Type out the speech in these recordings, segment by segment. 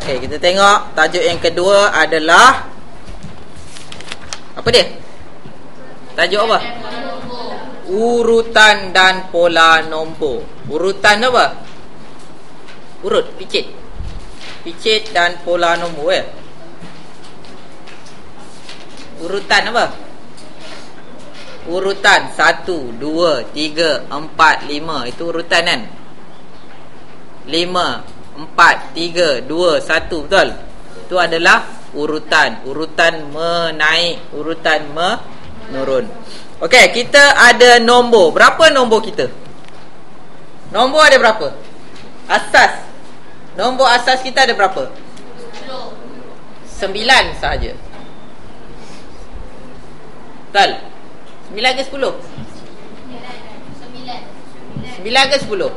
Okey, kita tengok tajuk yang kedua adalah apa dia? Tajuk apa? Urutan dan pola nombor. Urutan apa? Urut, picit. Picit dan pola nombor ya. Urutan apa? Urutan 1, 2, 3, 4, 5 Itu urutan kan? 5, 4, 3, 2, 1 Betul? Itu adalah urutan Urutan menaik Urutan menurun Okey, kita ada nombor Berapa nombor kita? Nombor ada berapa? Asas Nombor asas kita ada berapa? 9 saja Betul? 9 ke 10? 9 ke 10? 9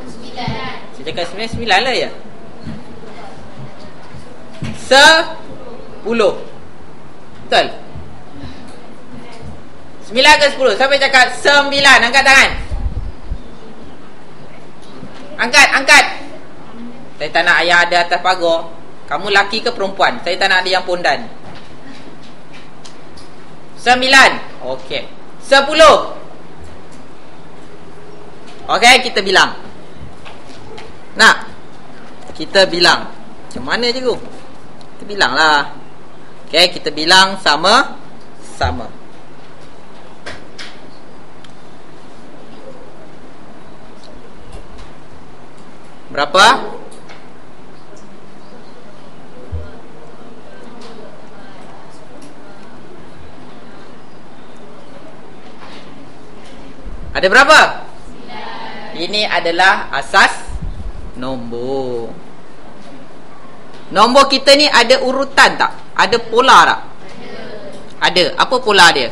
Saya cakap 9, 9 lah ya 10 Betul? 9 ke 10? Siapa cakap 9? Angkat tangan. Angkat, angkat. Saya tak nak ayah ada atas pagar. Kamu laki ke perempuan? Saya tak nak ada yang pondan. Sembilan. Okey. Sepuluh. Okey kita bilang. Nak? Kita bilang. Macam mana tu Kita bilang lah Okey kita bilang sama Sama Berapa? Ada berapa? Ini adalah asas nombor. Nombor kita ni ada urutan tak? Ada pola tak? Ada. Apa pola dia?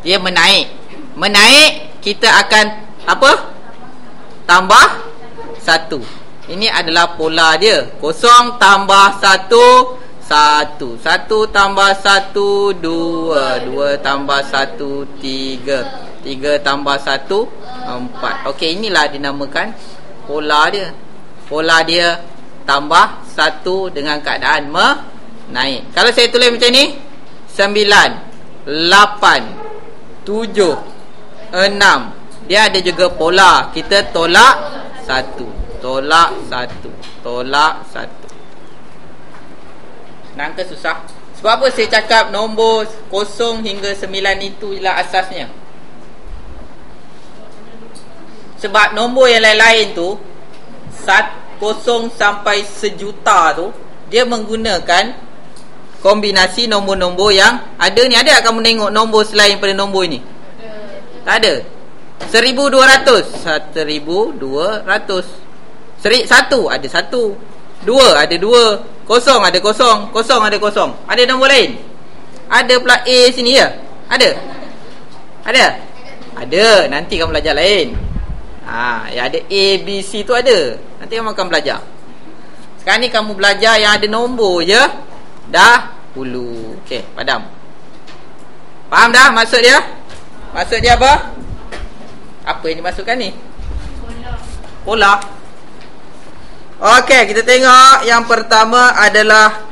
Dia menaik. Menaik kita akan apa? Tambah satu. Ini adalah pola dia. Kosong tambah satu satu Satu tambah satu Dua Dua tambah satu Tiga Tiga tambah satu Empat. Okey inilah dinamakan Pola dia. Pola dia Tambah satu Dengan keadaan Menaik. Kalau saya tulis macam ni Sembilan Lapan Tujuh Enam. Dia ada juga pola. Kita tolak Satu. Tolak satu. Tolak satu. Senang ke susah? Sebab apa saya cakap nombor 0 hingga 9 itu ialah asasnya? Sebab nombor yang lain-lain tu 0 sampai sejuta tu Dia menggunakan Kombinasi nombor-nombor yang Ada ni, ada kamu tengok nombor selain pada nombor ini? Tak ada. 1200 1200 Satu ada satu. Dua ada dua. Kosong ada kosong. Kosong ada kosong. Ada nombor lain? Ada pula A sini ya? Ada? Ada? Ada. Nanti kamu belajar lain ha, Yang ada A, B, C tu ada. Nanti kamu akan belajar. Sekarang ni kamu belajar yang ada nombor je Dah? Hulu. Okey padam. Faham dah maksud dia? Maksud dia apa? Apa yang dimasukkan ni? Pola. Pola. Okey, kita tengok. Yang pertama adalah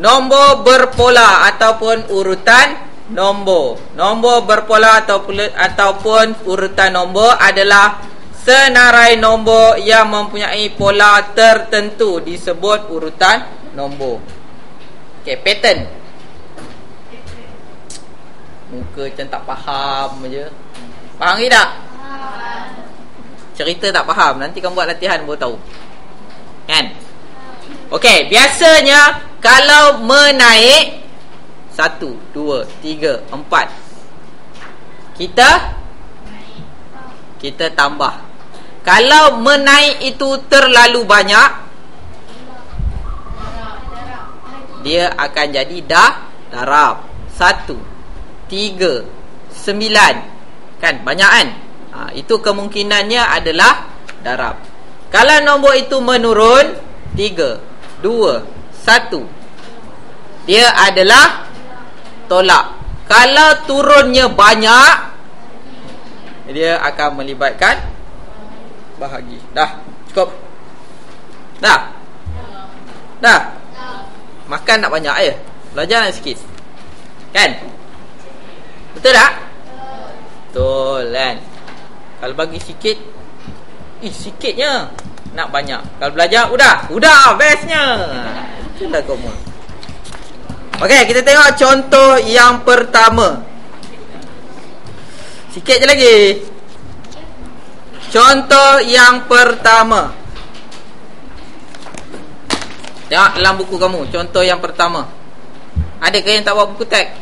nombor berpola ataupun urutan nombor. Nombor berpola ataupun ataupun urutan nombor adalah senarai nombor yang mempunyai pola tertentu disebut urutan nombor. Okey, pattern. Muka macam tak faham aje. Faham ke tak? Cerita tak faham nanti kamu buat latihan baru tahu kan okey biasanya kalau menaik satu, dua, tiga, empat. Kita? Kita tambah. Kalau menaik itu terlalu banyak dia akan jadi dah darab. Satu tiga sembilan. Kan banyak kan? Ha, Itu kemungkinannya adalah darab. Kalau nombor itu menurun Tiga Dua Satu. Dia adalah Tolak Kalau turunnya banyak Dia akan melibatkan bahagi. Dah, cukup. Dah. Dah. Makan nak banyak ya. Belajar nak sikit. Kan? Betul tak? Betul kan? Kalau bagi sikit Ih sikitnya Nak banyak Kalau belajar Udah Udah bestnya Itulah kau semua Okey kita tengok contoh yang pertama Sikit je lagi Contoh yang pertama Tengok dalam buku kamu Contoh yang pertama Adakah yang tak bawa buku teks?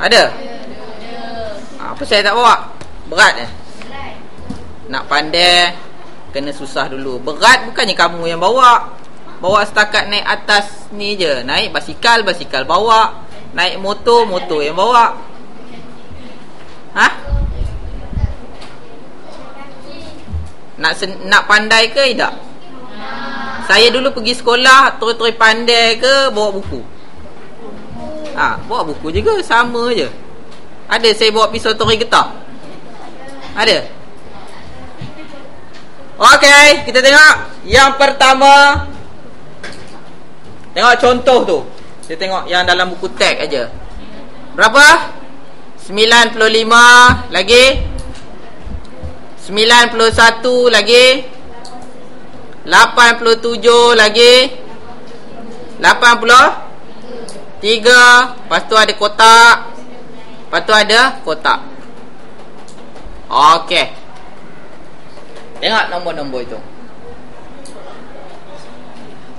Ada? Ha, apa saya tak bawa? Berat eh? Nak pandai Kena susah dulu Berat bukannya kamu yang bawa Bawa setakat naik atas ni je Naik basikal, basikal bawa Naik motor, motor yang bawa Ha? Nak nak pandai ke tidak? Saya dulu pergi sekolah Terus-terus pandai ke Bawa buku Ha, bawa buku juga sama je. Ada saya bawa pisau tori getah. Ada. Okey, kita tengok yang pertama. Tengok contoh tu. Kita tengok yang dalam buku teks aja. Berapa? 95 lagi. 91 lagi. 87 lagi. 80 Tiga Lepas tu ada kotak Lepas tu ada kotak Okey Tengok nombor-nombor itu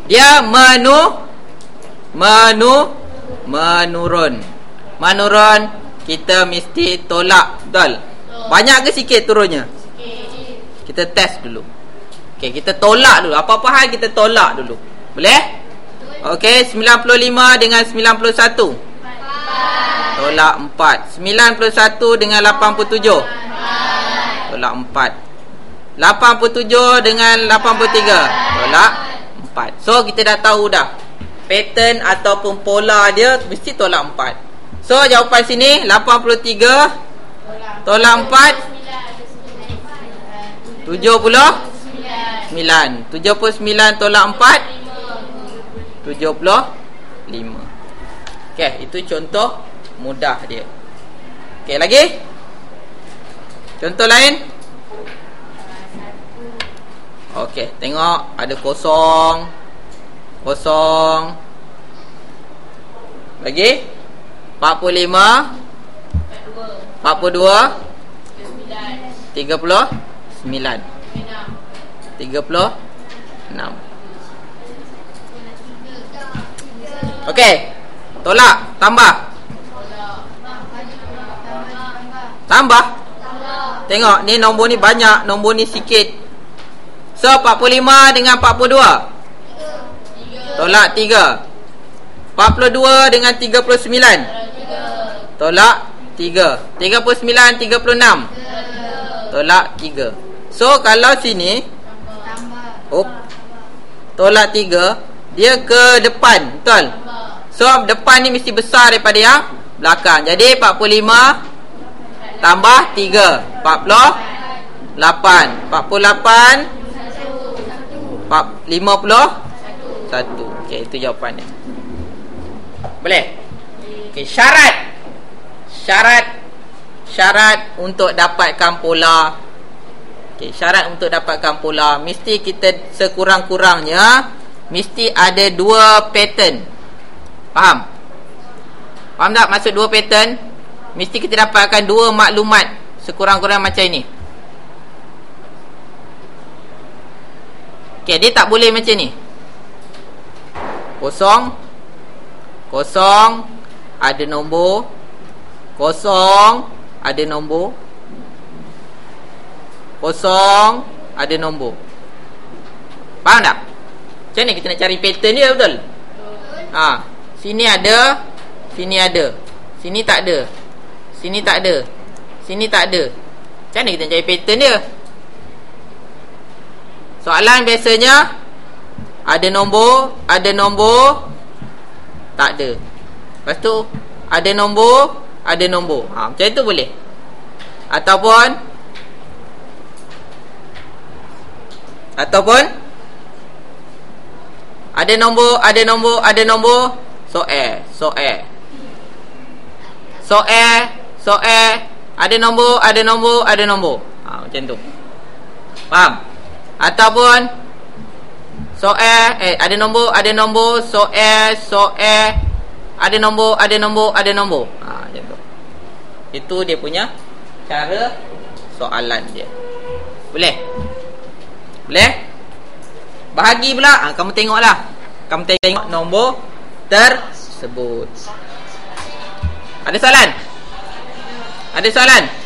Dia menu Menu Menurun Menurun Kita mesti tolak Betul Banyak ke sikit turunnya Kita test dulu Okey, kita tolak dulu Apa-apa hal kita tolak dulu Boleh? Okey, 95 dengan 91. 4. Tolak 4. 91 dengan 87. 4. Tolak 4. 87 dengan 83. Tolak 4. So kita dah tahu dah. Pattern ataupun pola dia mesti tolak 4. So jawapan sini 83 tolak 4 79 79 tolak 4 75 Okey, itu contoh mudah dia. Okey, lagi? Contoh lain Okey, tengok ada kosong Kosong Lagi 45 42 39 36 Okey. Tolak, tambah. Tambah. Tengok ni nombor ni banyak, nombor ni sikit. So 45 dengan 42. Tolak 3. 42 dengan 39. Tolak 3. 39 36. Tolak 3. So kalau sini Oh. Tolak 3 dia ke depan, betul? So depan ni mesti besar daripada yang belakang. Jadi 45 tambah 3 48 48 51 Okey itu jawapannya. Boleh? Okey syarat. Syarat syarat untuk dapatkan pola Okey syarat untuk dapatkan pola mesti kita sekurang-kurangnya mesti ada dua pattern Faham? Faham tak maksud dua pattern? Mesti kita dapatkan dua maklumat Sekurang-kurang macam ini Okay, dia tak boleh macam ni. Kosong. Kosong. Ada nombor. Kosong. Ada nombor. Kosong. Ada nombor. Faham tak? Macam ni kita nak cari pattern dia betul? Betul. Ha. Sini ada. Sini ada. Sini tak ada. Sini tak ada. Sini tak ada. Macam mana kita cari pattern dia Soalan biasanya Ada nombor Ada nombor Tak ada. Lepas tu Ada nombor Ada nombor. Ha, Macam itu boleh. Ataupun ataupun ada nombor ada nombor ada nombor soal soal. Soal soal ada nombor ada nombor ada nombor. Ha, macam tu. Faham ataupun soal eh ada nombor ada nombor soal soal ada nombor ada nombor ada nombor. Ha, macam tu. Itu dia punya cara soalan dia. Boleh? Boleh? Bahagi pula. Ha, kamu tengoklah. Kamu tengok nombor tersebut. Ada soalan? Ada soalan